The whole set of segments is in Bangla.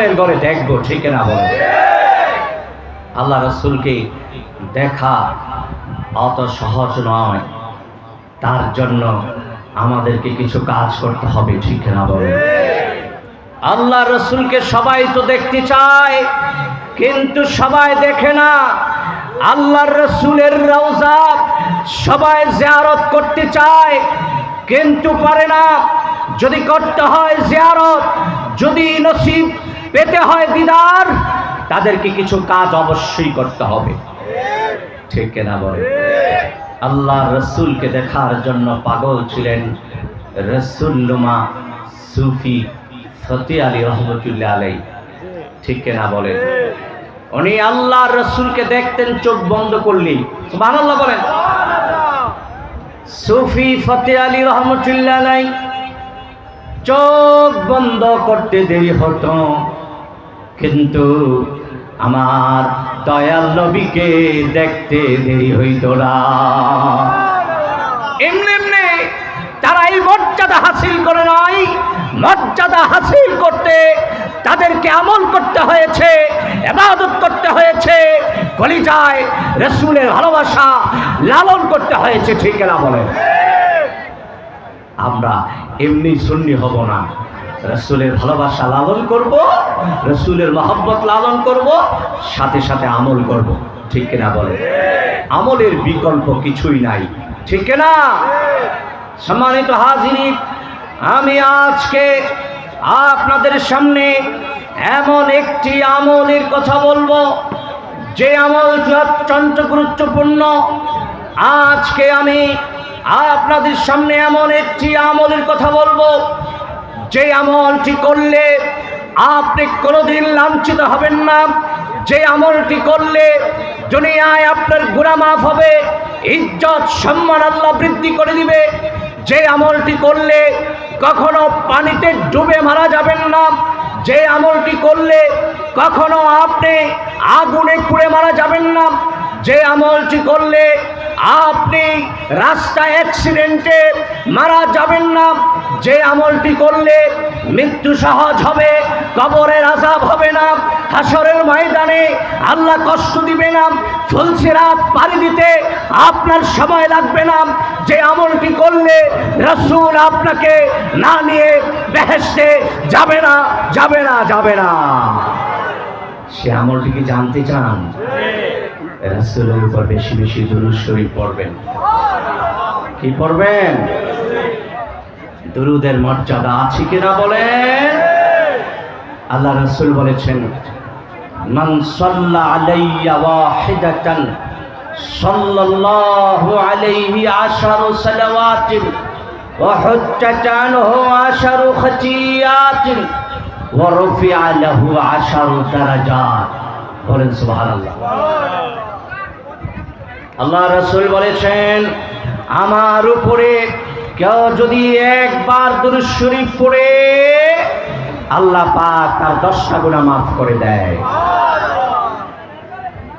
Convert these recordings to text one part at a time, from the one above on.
সময়ের গড়ে দেখব, ঠিক না বলে? আল্লাহ রসুলকে দেখা অত সহজ নয়। তার জন্য আমাদেরকে কিছু কাজ করতে হবে, ঠিক না বলে? আল্লাহ রসুলকে সবাই তো দেখতে চায়, কিন্তু সবাই দেখে না। আল্লাহর রসুলের রওজা সবাই জিয়ারত করতে চায়, কিন্তু পারে না। যদি করতে হয় জিয়ারত, যদি নসিব পেতে হয় দিদার, তাদেরকে কিছু কাজ অবশ্যই করতে হবে। ঠিক কেনা বলে আল্লাহ রসুলকে দেখার জন্য পাগল ছিলেন রসুল্লুমা সুফি ফতি আলী রহমতুল্লাহ আলাই। ঠিক কেনা বলেন? উনি আল্লাহ রসুলকে দেখতেন চোখ বন্ধ করলি সুবহানাল্লাহ বলেন। সুফি ফতে আলী রহমতুল্লাহ আলাই চোখ বন্ধ করতে দেরি হতো। কিন্তু আমার দয়াল নবীকে দেখতে দেরি হইত না। এমনি এমনি তারা এই মর্যাদা হাসিল করে নাই। মর্যাদা হাসিল করতে তাদেরকে আমল করতে হয়েছে এবাদত করতে হয়েছে, কলিজায় রসুলের ভালোবাসা লালন করতে হয়েছে, ঠিক না বলে আমরা এমনি সুন্নি হব না। রসুলের ভালোবাসা লালন করব, রসুলের মহব্বত লালন করব, সাথে সাথে আমল করব। ঠিক কিনা বলে আমলের বিকল্প কিছুই নাই। ঠিক না সম্মানিত হাজিরি আমি আজকে আপনাদের সামনে এমন একটি আমলের কথা বলব। যে আমল অত্যন্ত গুরুত্বপূর্ণ। আজকে আমি আপনাদের সামনে এমন একটি আমলের কথা বলব। যে আমলটি করলে আপনি কোনোদিন লাঞ্ছিত হবেন না। যে আমলটি করলে দুনিয়ায় আপনার গুণা মাফ হবে, ইজ্জত, সম্মান আল্লাহ বৃদ্ধি করে দিবে। যে আমলটি করলে কখনো পানিতে ডুবে মারা যাবেন না। যে আমলটি করলে কখনো আপনি আগুনে পুড়ে মারা যাবেন না। যে আমলটি করলে আপনি রাস্তায় অ্যাক্সিডেন্টে মারা যাবেন না। যে আমলটি করলে মৃত্যু সহজ হবে, কবরের আজাব হবে না। হাসরের ময়দানে আল্লাহ কষ্ট দিবে না। ফুলসিরাত পাড়ি দিতে আপনার সময় লাগবে না। যে আমলটি করলে রসুল আপনাকে না নিয়ে বেহেসতে যাবে না যাবে না যাবে না। সে আমলটিকে জানতে চান? রাসূলের উপর বেশি বেশি দুরূদ শরীফ পড়বেন। কি পড়বেন? দুরুদের মর্যাদা আছে কিনা বলেন? আল্লাহ রাসূল বলেছেন, মান সাল্লা আলাইয়া ওয়াহিদাতান সাল্লাল্লাহু আলাইহি আশারু সালাওয়াতিন ওয়া হুজ্জাতানহু আশারু খতিয়াতিন ওয়া রুফিআ লাহু আশারু দারাজাত। বলেন সুবহানাল্লাহ। আল্লাহ রসুল বলেছেন, আমার উপরে কেউ যদি একবার দুরুদ শরীফ পড়ে, আল্লাহ পাক তার দশটা গুণা মাফ করে দেয়।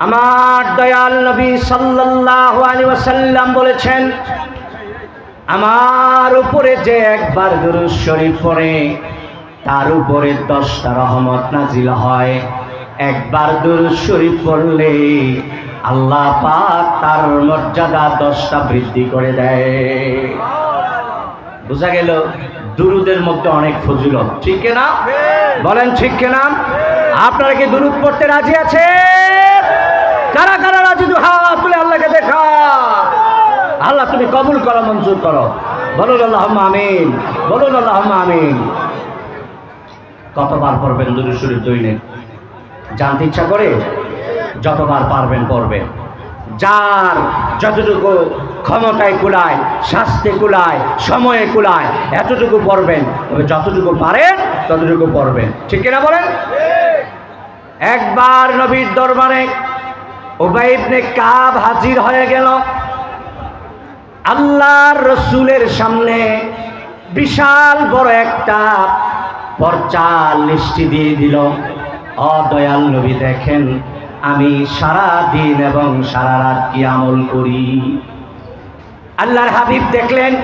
আমার দয়াল নবী সাল্লাল্লাহু আলাইহি ওয়াসাল্লাম বলেছেন, আমার উপরে যে একবার দুরুদ শরীফ পড়ে, তার উপরে দশটা রহমত নাজিল হয়। একবার দুরুদ শরীফ পড়লে আল্লাহ পাক তার মর্যাদা দশটা বৃদ্ধি করে দেয়। বোঝা গেল দুরুদের মধ্যে অনেক ফজিলত। ঠিক না? বলেন ঠিক না? আপনারা কি দুরুদ পড়তে রাজি আছে কারা কারা রাজি? দু হাত তুলে আল্লাহকে দেখা। আল্লাহ, তুমি কবুল করো, মঞ্জুর করো। বলুন আল্লাহ আমিন। বলুন আল্লাহ আমিন। কতবার পড়বেন দুরুদ শরীফ দৈনিক জানতে ইচ্ছা করে যতবার পারবেন পড়বেন যার যতটুকু ক্ষমতায় কুলায়, শাস্তে কুলায়, সময়ে কুলায়, এতটুকু পড়বেন যতটুকু পারেন, ততটুকু পড়বেন ঠিক কিনা বলেন? একবার নবীর দরবারে ওবাইবনে কাব হাজির হয়ে গেল। আল্লাহর রসুলের সামনে বিশাল বড় একটা পর্চা লিস্টি দিয়ে দিল। অদয়াল নবী দেখেন, আমি সারা দিন এবং সারা রাত কি আমল করি? আল্লাহর হাবিব দেখলেন,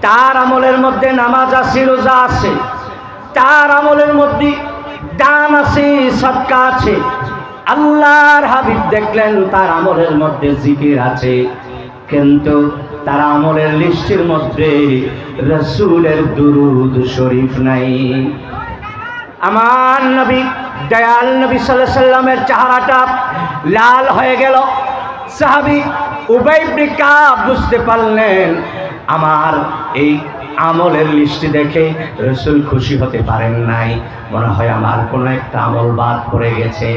তার আমলের মধ্যে নামাজ আছে, রোজা আছে। তার আমলের মধ্যে দান আছে সৎকা আছে। আল্লাহর হাবিব দেখলেন, তার আমলের মধ্যে জিকির আছে। কিন্তু তার আমলের লিস্টের মধ্যে রসুলের দুরুদ শরীফ নাই। আমার নবী দয়াল নবী সাল্লাহ সাল্লামের চেহারাটা লাল হয়ে গেল। সাহাবি উভয় বৃকা বুঝতে পারলেন, আমার এই আমলের লিস্টি দেখে রসুল খুশি হতে পারেন নাই। মনে হয় আমার কোনো একটা আমল বাদ পড়ে গেছে।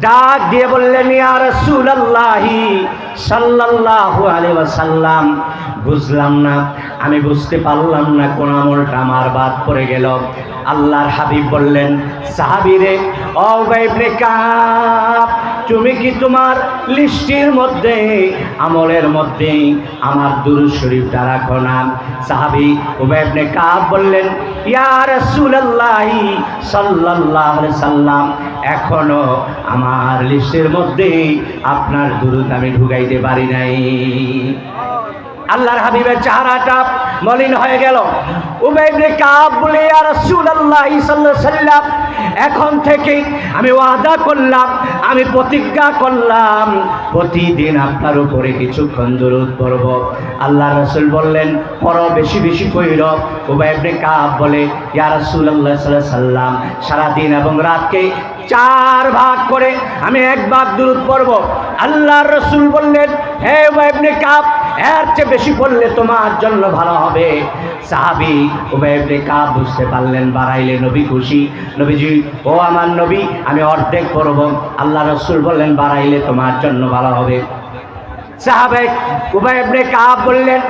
ডাক দিয়ে বললেন, ইয়া রাসূলুল্লাহি সাল্লাল্লাহু আলাইহি বুঝলাম না, আমি বুঝতে পারলাম না কোন আমলটা আমার বাদ পড়ে গেল। আল্লাহর হাবিব বললেন সাহাবীরে ও কাব, তুমি কি তোমার লিস্টির মধ্যে, আমলের মধ্যে আমার দুরূদ শরীফটা রাখো না? সাহাবী উবাই ইবনে কাব বললেন, ইয়া রাসূলুল্লাহি সাল্লাল্লাহু আলাইহি সাল্লাম এখনও আমার লিস্টের মধ্যে আপনার দুরুদ আমি ঢুকাইতে পারি নাই। আল্লাহর হাবিবের চেহারাটা মলিন হয়ে গেল। উবেবনে কাব বলে আর রাসূলুল্লাহ সাল্লাল্লাহু এখন থেকে আমি ওয়াদা করলাম, আমি প্রতিজ্ঞা করলাম, প্রতিদিন আপনার উপরে কিছুক্ষণ দরুদ পড়ব। আল্লাহ রসুল বললেন পর বেশি বেশি কইর। উবাইবনে কাব বলে, ইয়া রাসূলুল্লাহ সাল্লাল্লাহু সাল্লাম সারাদিন এবং রাতকে চার ভাগ করে আমি এক ভাগ দূরত পড়ব। আল্লাহর রসুল বললেন, হে উবাইবনে কাব, এর চেয়ে বেশি পড়লে তোমার জন্য ভালো হবে। সাহাবি উবাইবনে কাব বুঝতে পারলেন, বাড়াইলে নবী খুশি। নবীজি, ও আমার নবী, আমি অর্ধেক পড়ব। আল্লাহ রসুল বললেন, বাড়াইলে তোমার জন্য ভালো হবে। সাহাবে উবাইবনে কাব বললেন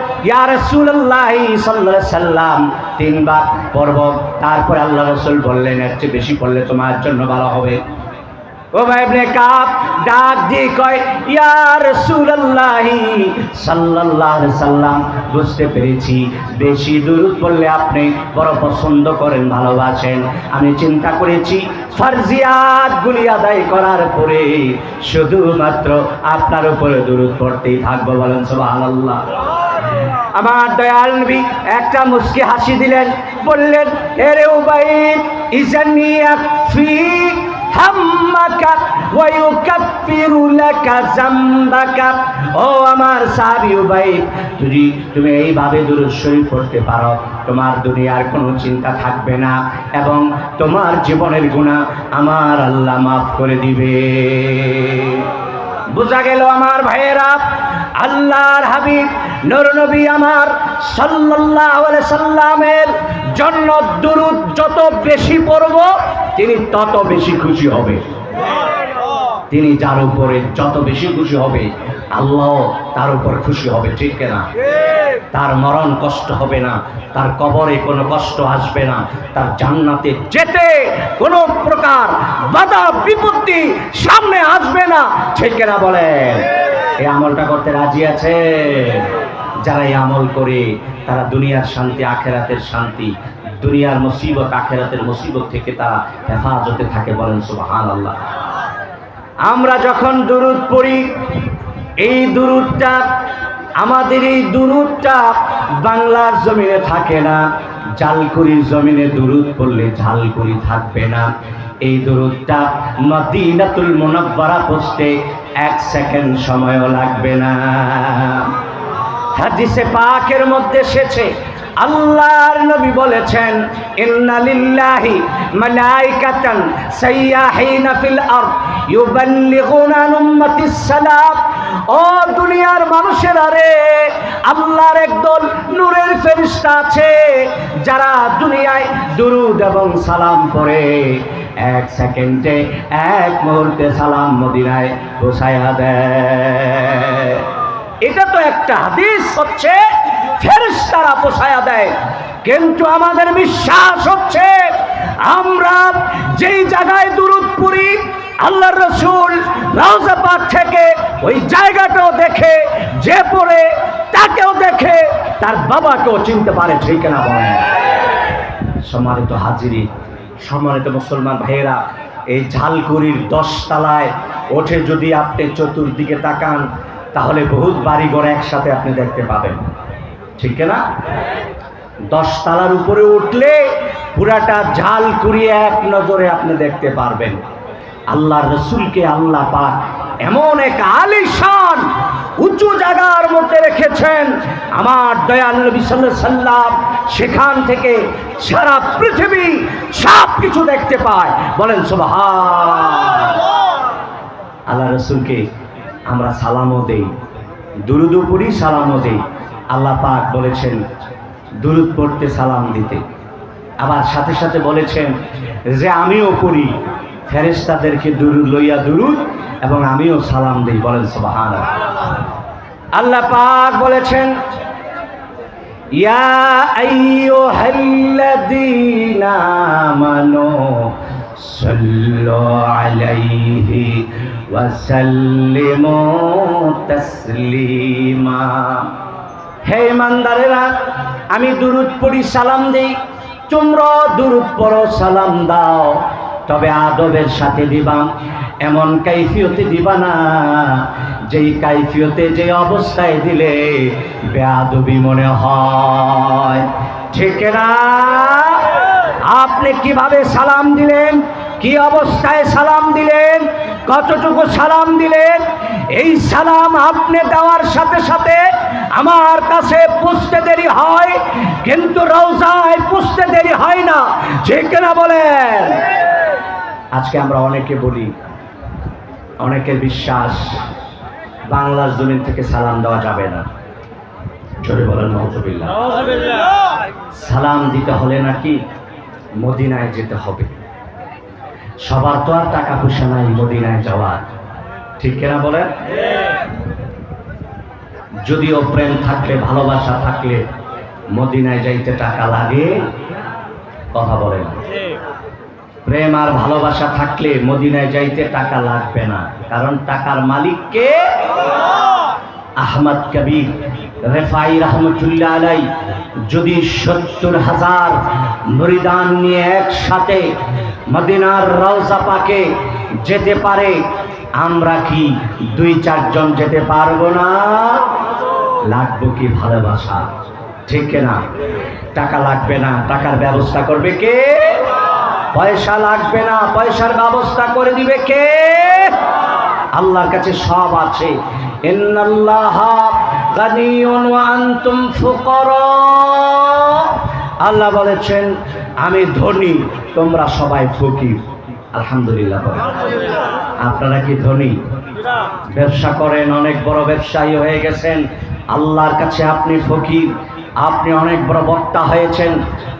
তিনবার তারপর আল্লাহ রাসূল বললেন বেশি পড়লে তোমার জন্য ভালো হবে। উবাইবনে কাব ডাক দিয়ে কয়, ইয়া সাল্লাল্লাহু সাল্লাম, বুঝতে পেরেছি। বেশি দূরত পড়লে আপনি বড় পছন্দ করেন, ভালোবাসেন। আমি চিন্তা করেছি ফারজিয়াতগুলি আদায় করার পরে শুধুমাত্র আপনার উপরে দূরত পড়তেই থাকব বলেন সব সুবহানাল্লাহ। আমার দয়াল নবী একটা মুস্কি হাসি দিলেন, বললেন, এরে উবাইদ, ইজানি ইয়াকফি হাম্মাকা ওয়া ইউকাফিরু লাকা যামবাকা। ও আমার সাহাবী উবাইদ যদি তুমি এইভাবে দুরূদ শরীফ পড়তে পারো। তোমার দুনিয়ার কোনো চিন্তা থাকবে না এবং তোমার জীবনের গুনাহ আমার আল্লাহ মাফ করে দিবে। বোঝা গেল আমার ভাইয়েরা, আল্লাহর হাবিব নরনবী আমার আলাইহি সাল্লামের জন্য দুরুদ যত বেশি পড়ব, তিনি তত বেশি খুশি হবে। তিনি যার উপরে যত বেশি খুশি হবে আল্লাহ তার উপর খুশি হবে, ঠিক না তার মরণ কষ্ট হবে না, তার কবরে কোনো কষ্ট আসবে না, তার জান্নাতে যেতে কোনো প্রকার বাধা, বিপত্তি সামনে আসবে না, ঠিক না বলেন? এই আমলটা করতে রাজি আছে? যারা এই আমল করে, তারা দুনিয়ার শান্তি, আখেরাতের শান্তি, দুনিয়ার মুসিবত, আখেরাতের মুসিবত থেকে তারা হেফাজতে থাকে বলেন সুবহান আল্লাহ আমরা যখন দুরুদ পড়ি, এই দুরুদটা, আমাদের এই দুরুদটা বাংলার জমিনে থাকে না। জালকুড়ির জমিনে দুরুদ পড়লে ঝালকুড়ি থাকবে না। এই দুরুদটা মদিনাতুল মোনাব্বারা পোস্টে এক সেকেন্ড সময়ও লাগবে না। হাদিসে পাকের মধ্যে এসেছে, আল্লাহর নবী বলেছেন ইন্না লিল্লাহি মালাইকাতান সাইয়াহিনা ফিল আরদ, ইউবাল্লিগুনা উম্মাতিস সালাম ও দুনিয়ার মানুষেরা রে, আল্লাহর একদল নূরের ফেরেশতা আছে, যারা দুনিয়ায় দুরুদ এবং সালাম পড়ে। এক সেকেন্ডে, এক মুহূর্তে সালাম মদিনায় পৌঁছায়া দেয়। এটা তো একটা হাদিস হচ্ছে, ফেরেশতারা পোষায়া দেয়। কিন্তু আমাদের বিশ্বাস হচ্ছে, আমরা যেই জায়গায় দুরুদ পড়ি, আল্লাহর রসুল পাক থেকে ওই জায়গাটাও দেখে, যে পড়ে তাকেও দেখে, তার বাবাকেও চিনতে পারে, ঠিক না বলে সম্মানিত হাজিরি, সম্মানিত মুসলমান ভাইয়েরা, এই ঝালকুড়ির দশতলায় ওঠে যদি আপনি চতুর্দিকে তাকান তাহলে বহুত বাড়িঘর একসাথে আপনি দেখতে পাবেন। ঠিক না দশতলার উপরে উঠলে পুরাটা ঝাল কুড়িয়ে এক নজরে আপনি দেখতে পারবেন। আল্লাহ রসুলকে আল্লাহ পাক এমন এক আলিশান উঁচু জায়গার মধ্যে রেখেছেন। আমার দয়াল সাল্লাম সেখান থেকে সারা পৃথিবী সব কিছু দেখতে পায়। বলেন, সুবহান আল্লাহ। রসুলকে আমরা সালামও দেই। দুরুদও পড়ি, সালামও দেই। আল্লাহ পাক বলেছেন, দুরুদ পড়তে সালাম দিতে। আবার সাথে সাথে বলেছেন যে আমিও পড়ি। ফেরেশতাদেরকে দুরুদ লইয়া দুরুদ এবং আমিও সালাম দিই বলেন সুবহান আল্লাহ পাক বলেছেন, ইয়া আইয়ুহাল্লাযীনা আমানু আলাইহি তাসলিমা। হে ইমানদারেরা, আমি দুরুদ পড়ি, সালাম দেই। তোমরা দুরুদ পড়ো, সালাম দাও। তবে আদবের সাথে দিবা, এমন কাইফিয়তে দিবা না। যেই কাইফিয়তে যে অবস্থায় দিলে বেয়াদবি মনে হয়। ঠিক না? আপনি কীভাবে সালাম দিলেন? কি অবস্থায় সালাম দিলেন? কতটুকু সালাম দিলেন? এই সালাম আপনি দেওয়ার সাথে সাথে আমার কাছে পুষতে দেরি হয় কিন্তু রওজায় পুষতে দেরি হয় না। ঠিক না বলেন? আজকে আমরা অনেকে বলি অনেকের বিশ্বাস বাংলার জমিন থেকে সালাম দেওয়া যাবে না। জোরে বলেন সালাম দিতে হলে নাকি মদিনায় যেতে হবে। সবার তো আর টাকা পয়সা নাই মদিনায় যাওয়ার। ঠিক কিনা বলেন? যদিও প্রেম থাকলে, ভালোবাসা থাকলে মদিনায় যাইতে টাকা লাগে, কথা বলেন। প্রেম আর ভালোবাসা থাকলে মদিনায় যাইতে টাকা লাগবে না। কারণ টাকার মালিককে আহমদ কবির। রেফাই রহমতুল্লাহ আলাই, যদি সত্তর হাজার মরিদান নিয়ে একসাথে মদিনার রওজা পাকে যেতে পারে, আমরা কি দুই চারজন যেতে পারব না? লাগবো কি ভালোবাসা? ঠিক না? টাকা লাগবে না, টাকার ব্যবস্থা করবে কে? পয়সা লাগবে না, পয়সার ব্যবস্থা করে দিবে কে? আল্লাহর কাছে সব আছে। আল্লাহ বলেছেন, আমি ধনী, তোমরা সবাই ফকির। আলহামদুলিল্লাহ আপনারা কি ধনী? ব্যবসা করেন, অনেক বড় ব্যবসায়ী হয়ে গেছেন। আল্লাহর কাছে আপনি ফকির, আপনি অনেক বড় বক্তা হয়েছেন।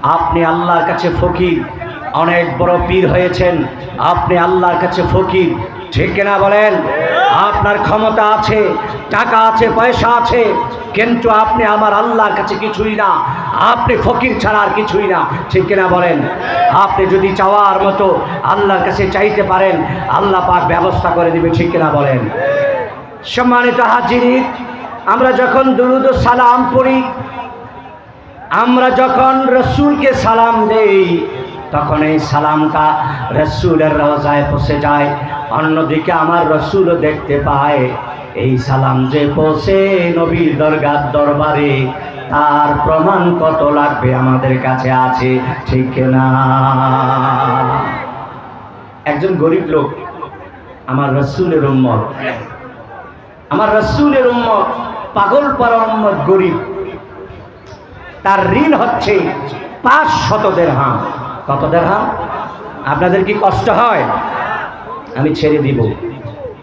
আপনি আল্লাহর কাছে ফকির, অনেক বড় পীর হয়েছেন। আপনি আল্লাহর কাছে ফকির ঠিক কিনা বলেন? আপনার ক্ষমতা আছে, টাকা আছে, পয়সা আছে, কিন্তু আপনি আমার আল্লাহর কাছে কিছুই না। আপনি ফকির ছাড়া আর কিছুই না। ঠিক কিনা বলেন? আপনি যদি চাওয়ার মতো আল্লাহর কাছে চাইতে পারেন, আল্লাহ পাক ব্যবস্থা করে দিবে, ঠিক কিনা বলেন? সম্মানিত হাজির আমরা যখন দুরুদ সালাম পড়ি, আমরা যখন রসুলকে সালাম দেই তখন এই সালামটা রসুলের রওজায় পৌঁছে যায়। অন্যদিকে আমার রসুলও দেখতে পায়, এই সালাম যে পৌঁছে নবীর দরগার দরবারে, তার প্রমাণ কত লাগবে আমাদের কাছে আছে, ঠিক না? একজন গরিব লোক, আমার রসুলের উম্মত। আমার রসুলের উম্মত, পাগল পারা উম্মত গরিব। তার ঋণ হচ্ছে পাঁচ শত দেড়হাম কত দেড়হাম আপনাদের কি কষ্ট হয়? আমি ছেড়ে দিব।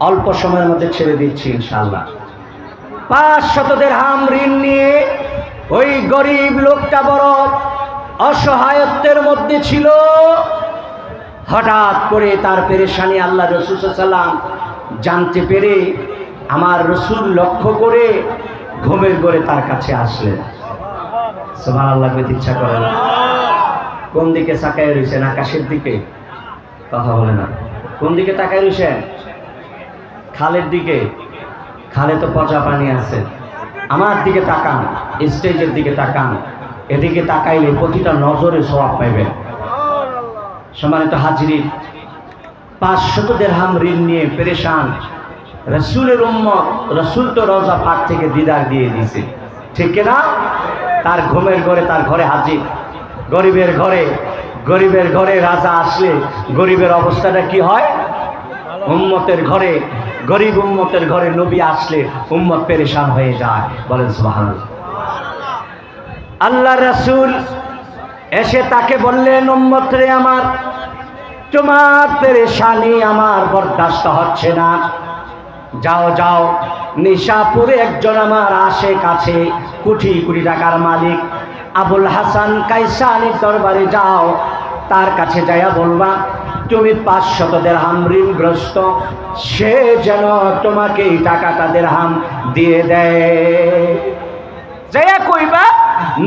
অল্প সময়ের মধ্যে ছেড়ে দিচ্ছি ইনশাল্লাহ পাঁচ শতদের হাম ঋণ নিয়ে ওই গরিব লোকটা বড় অসহায়ত্বের মধ্যে ছিল। হঠাৎ করে তার পেরেশানি আল্লাহ রসুল সাল্লাম জানতে পেরে আমার রসুল লক্ষ্য করে ঘুমের গড়ে তার কাছে আসলেন। সোমান আল্লাহ ইচ্ছা করে না। কোন দিকে তাকায় রয়েছেন আকাশের দিকে? কথা বলে না। কোন দিকে তাকায় রয়েছেন খালের দিকে। খালে তো পচা পানি আছে। আমার দিকে তাকান, স্টেজের দিকে তাকান। এদিকে তাকাইলে প্রতিটা নজরে সবাব পাইবেন। সম্মানিত হাজিরি পাঁচশত দেড়হাম ঋণ নিয়ে পেরেশান রসুলের উম্মত, রসুল তো রোজা পাক থেকে দিদার দিয়ে দিছে ঠিক না তার ঘুমের ঘরে তার ঘরে হাজির। গরিবের ঘরে গরিবের ঘরে রাজা আসলে গরিবের অবস্থাটা কি হয়? উম্মতের ঘরে, গরিব উম্মতের ঘরে নবী আসলে উম্মত পেরেশান হয়ে যায়। বলেন সুবহানাল্লাহ। আল্লাহ রাসূল এসে তাকে বললেন, উম্মত রে আমার, তোমার পেরেশানি আমার বরদাস্ত হচ্ছে না। যাও যাও, নিশাপুরে একজন আমার আসে কাছে কোটি কোটি টাকার মালিক। আবুল হাসান কাইসানির দরবারে যাও, তার কাছে যাইয়া বলবা, তুমি পাঁচশত দেড়হাম ঋণগ্রস্ত, সে যেন তোমাকে এই টাকাটা হাম দিয়ে দেয়। যাইয়া কইবা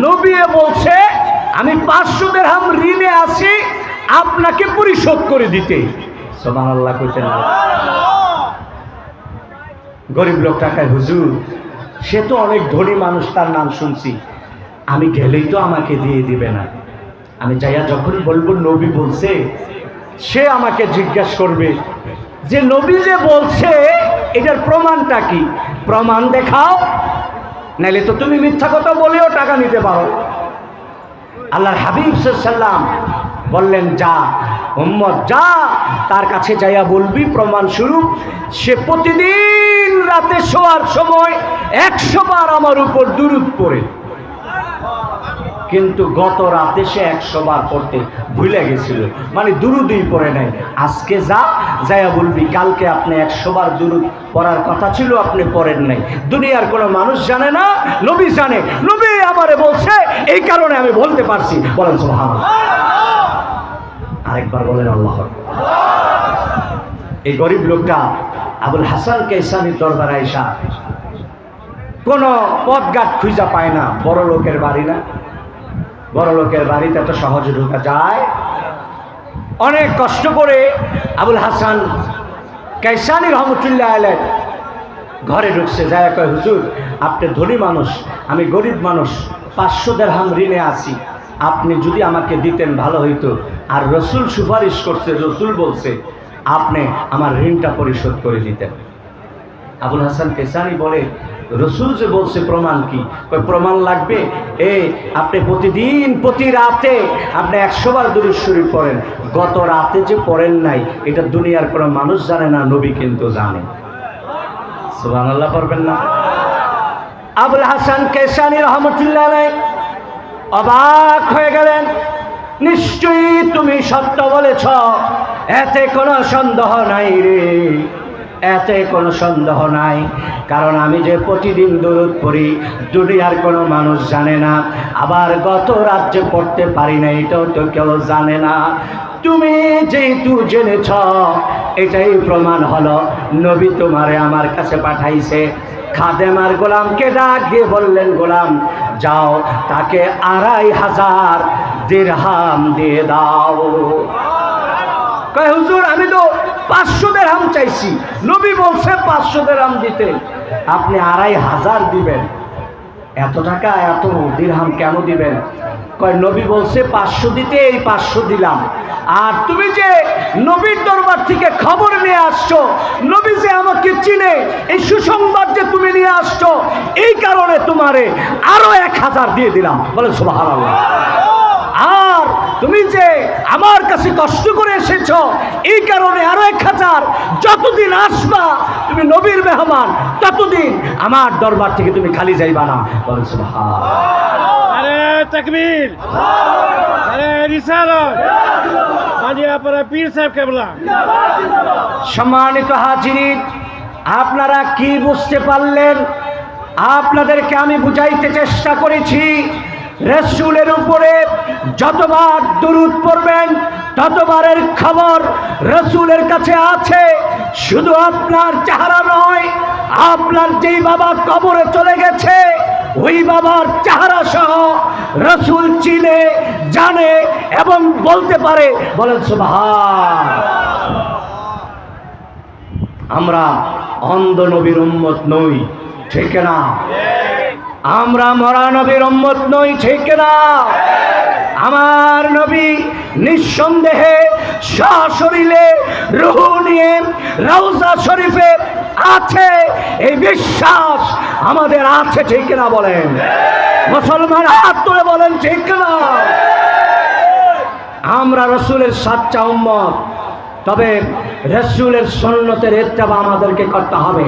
নবিয়ে বলছে, আমি পাঁচশো দেড়হাম ঋণে আছি, আপনাকে পরিশোধ করে দিতে। সোমান আল্লাহ গরিব লোক টাকায়, হুজুর, সে তো অনেক ধনী মানুষ, তার নাম শুনছি। আমি গেলেই তো আমাকে দিয়ে দিবে না। আমি যাইয়া যখন বলব, নবী বলছে, সে আমাকে জিজ্ঞেস করবে, যে নবী যে বলছে, এটার প্রমাণটা কি? প্রমাণ দেখাও, নাইলে তো তুমি মিথ্যা কথা বলেও টাকা নিতে পারো। আল্লাহর হাবিব সাল্লাম বললেন, যা মোহাম্মদ যা, তার কাছে যাইয়া বলবি, প্রমাণ স্বরূপ, সে প্রতিদিন রাতে শোয়ার সময় একশো বার আমার উপর দুরুদ পড়ে। কিন্তু গত রাতে সে একশো বার পড়তে ভুলে গেছিল। মানে দুরুদই পড়ে নাই। আজকে যা, যাইয়া বলবি, কালকে আপনি একশো বার দুরুদ পড়ার কথা ছিল, আপনি পড়েন নাই। দুনিয়ার কোনো মানুষ জানে না, নবী জানে। নবী আমারে বলছে, এই কারণে আমি বলতে পারছি। বলেন সোহান আরেকবার বলেন, আল্লাহ। এই গরিব লোকটা আবুল হাসান কেসানির দরবার আইসা কোনো পথঘাট খুঁজা পায় না। বড় লোকের বাড়ি না। বড় লোকের বাড়িতে এত সহজে ঢোকা যায়। অনেক কষ্ট করে আবুল হাসান কেসানি রহমতুল্লাহ আলেন ঘরে ঢুকছে, যায় কয়, হুজুর, আপনি ধনী মানুষ, আমি গরিব মানুষ, পাঁচশো দেড়হাম ঋণে আছি। আপনি যদি আমাকে দিতেন ভালো হইতো। আর রসুল সুপারিশ করছে, রসুল বলছে, আপনি আমার ঋণটা পরিশোধ করে দিতেন। আবুল হাসান কেসানি বলে রসুল যে বলছে, প্রমাণ কি? প্রমাণ লাগবে? এ, আপনি প্রতিদিন, প্রতি রাতে আপনি একশো বার দুরুদ শরীফ পড়েন। গত রাতে যে পড়েন নাই, এটা দুনিয়ার কোনো মানুষ জানে না, নবী কিন্তু জানে। আল্লাহ পড়বেন না? আবুল হাসান কেসানি রহমতুল্লাহ অবাক হয়ে গেলেন। নিশ্চয়ই তুমি সত্য বলেছ, এতে কোনো সন্দেহ নাই রে। এতে কোনো সন্দেহ নাই। কারণ আমি যে প্রতিদিন দূরত পড়ি, দুনিয়ার কোনো মানুষ জানে না। আবার গত রাজ্যে পড়তে পারি না, এটাও তো কেউ জানে না। তুমি যেহেতু জেনেছ, এটাই প্রমাণ হলো, নবী তোমারে আমার কাছে পাঠাইছে। খাদেমার গোলামকে ডাক দিয়ে বললেন, গোলাম, যাও, তাকে আড়াই হাজার দিরহাম দিয়ে দাও। কয়, হুজুর, আমি তো পাঁচশো দেড়হাম চাইছি। নবী বলছে, পাঁচশো দেড়হাম দিতে। আপনি আড়াই হাজার দিবেন। এত টাকা, এত দিরহাম কেন দিবেন? কয়, নবী বলছে, পাঁচশো দিতে এই পাঁচশো দিলাম। আর তুমি যে নবীর দরবার থেকে খবর নিয়ে আসছো, নবী যে আমাকে চিনে, এই সুসংবাদ যে তুমি নিয়ে আসছো, এই কারণে তোমারে আরও এক হাজার দিয়ে দিলাম। বলে সুবাহ তুমি যে আমার কাছে কষ্ট করে এসেছ এই কারণে আরও এক হাজার যতদিন আসবা তুমি নবীর মেহমান ততদিন আমার দরবার থেকে তুমি খালি যাইবা না। বলেন আরে তকবীর। আরে রিসালত। মাঝিরাপাড়া পীর সাহেব কেবলা। সম্মানিত হাজিরিন আপনারা কি বুঝতে পারলেন? আপনাদেরকে আমি বুঝাইতে চেষ্টা করেছি রসুলের উপরে যতবার দুরুদ পড়বেন, ততবারের খবর রসুলের কাছে আছে। শুধু আপনার চেহারা নয়, আপনার যেই বাবা কবরে চলে গেছে, ওই বাবার চেহারা সহ রসুল চিনে, জানে এবং বলতে পারে। বলেন, সুবহান। আমরা অন্ধ নবীর উম্মত নই, ঠিক না আমরা মরা নবীর উম্মত নই, ঠিক না? আমার নবী নিঃসন্দেহে সশরীরে রুহু নিয়ে রওজা শরীফে আছে, এই বিশ্বাস আমাদের আছে, ঠিক না বলেন? মুসলমান হাত তুলে বলেন, ঠিক না? আমরা রসুলের সাচ্চা উম্মত, তবে রসুলের সন্ন্যতের এত্তাবা আমাদেরকে করতে হবে।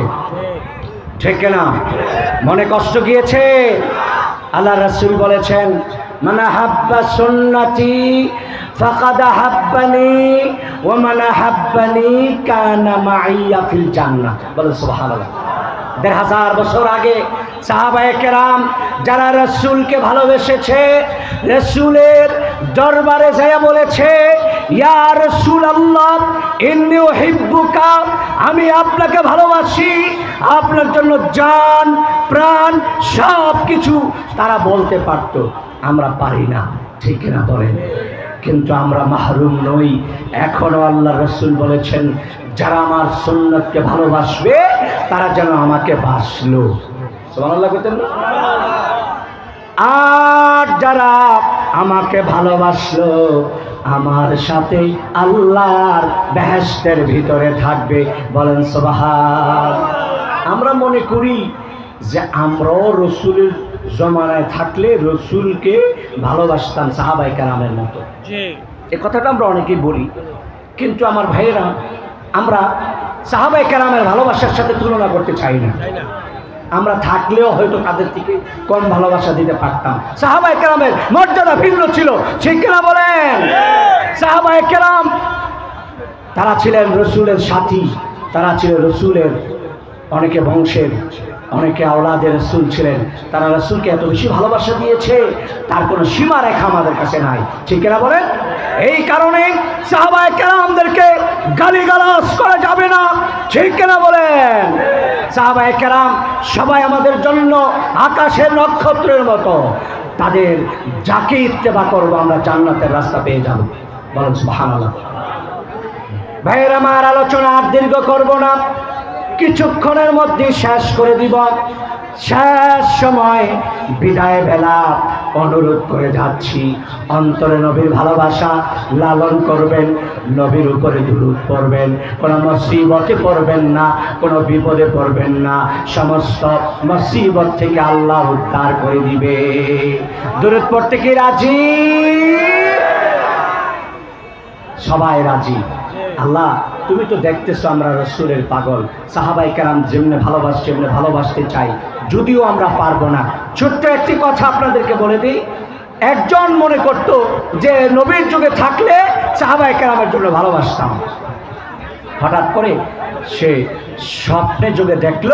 ঠিক না মনে কষ্ট গিয়েছে? আল্লাহ রসুল বলেছেন মানে হাব্বা সুন্নতি ফাকাদ হাব্বানি ও মানে হাব্বানি কানা মাইয়া ফিল জান্নাহ। বলে সুবহানাল্লাহ। দেড় হাজার বছর আগে সাহাবায়ে কেরাম যারা রসুলকে ভালোবেসেছে, রসুলের দরবারে যাইয়া বলেছে, ইয়া রসুল আল্লাহ এমনি হিব্বুকা আমি আপনাকে ভালোবাসি আপনার জন্য জান, প্রাণ সব কিছু তারা বলতে পারতো। আমরা পারি না, ঠিক না বলেন। কিন্তু আমরা মাহরুম নই। এখনও আল্লাহ রসুল বলেছেন, যারা আমার সুন্নতকে ভালোবাসবে, তারা যেন আমাকে বাসলো? আর যারা আমাকে ভালোবাসলো, আমার সাথে আল্লাহর বেহেস্তের ভিতরে থাকবে। বলেন সবাহার আমরা মনে করি যে আমরাও রসুলের জমানায় থাকলে রসুলকে ভালোবাসতাম সাহাবাই কালামের মতো। এ কথাটা আমরা অনেকেই বলি কিন্তু আমার ভাইয়েরা আমরা সাহাবাই কালামের ভালোবাসার সাথে তুলনা করতে চাই না। আমরা থাকলেও হয়তো তাদের থেকে কম ভালোবাসা দিতে পারতাম। সাহাবাই কেরামের মর্যাদা ভিন্ন ছিল ঠিক কিনা বলেন? সাহাবাই কেরাম তারা ছিলেন রসুলের সাথী তারা ছিলেন রসুলের অনেকে বংশের, অনেকে আওলাদের রসুল ছিলেন। তারা রসুলকে এত বেশি ভালোবাসা দিয়েছে, তার কোনো সীমা রেখা আমাদের কাছে নাই। ঠিক কিনা বলেন? এই কারণে সাহাবায় কেরামদেরকে গালিগালাজ করা যাবে না। ঠিক কিনা বলেন? সাহাবায় কেরাম সবাই আমাদের জন্য আকাশের নক্ষত্রের মতো। তাদের যাকে ইত্তেবা করব আমরা জান্নাতের রাস্তা পেয়ে যাব। বলেন সুবহানাল্লাহ। ভাইয়ের, আমার আলোচনা আর দীর্ঘ করব না। কিছুক্ষণের মধ্যে শেষ করে দিব। শেষ সময় বিদায় বেলা অনুরোধ করে যাচ্ছি। অন্তরে নবীর ভালোবাসা লালন করবেন, নবীর উপরে দুরুদ পড়বেন। কোনো মসিবতে পড়বেন না, কোনো বিপদে পড়বেন না। সমস্ত মসিবত থেকে আল্লাহ উদ্ধার করে দিবে। দুরুদ পড়তে কি রাজি? সবাই রাজি। আল্লাহ, তুমি তো দেখতেছো আমরা রসুলের পাগল। সাহাবাই কেরাম যেমনি ভালোবাসছে এমনি ভালোবাসতে চাই। যদিও আমরা পারব না। ছোট্ট একটি কথা আপনাদেরকে বলে দিই। একজন মনে করত যে নবীর যুগে থাকলে সাহাবাই কেরামের জন্য ভালোবাসতাম। হঠাৎ করে সে স্বপ্নে যুগে দেখল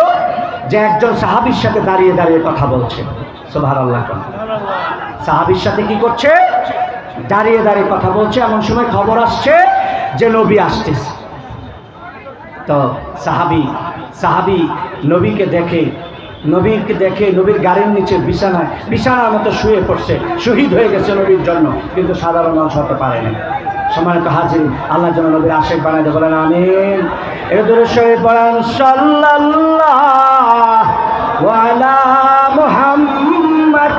যে একজন সাহাবির সাথে দাঁড়িয়ে দাঁড়িয়ে কথা বলছে। সোভার আল্লাহ সাহাবির সাথে কি করছে? দাঁড়িয়ে দাঁড়িয়ে কথা বলছে। এমন সময় খবর আসছে যে নবী আসতেছে তো সাহাবি সাহাবি নবীকে দেখে নবীকে দেখে নবীর গাড়ির নিচে বিছানায়, বিছানার মতো শুয়ে পড়ছে, শহীদ হয়ে গেছে নবীর জন্য, কিন্তু সাধারণ মানুষ হতে পারে না। সম্মানিত হাজির, আল্লাহ যেন নবীর আশেখ বানাতে বলেন, আমিন। এটা বলেন সাল্লাহ মোহাম্মদ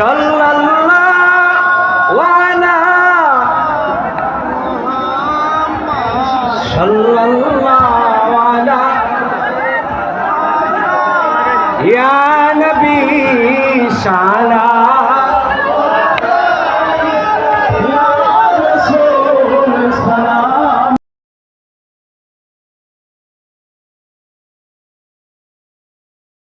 আসল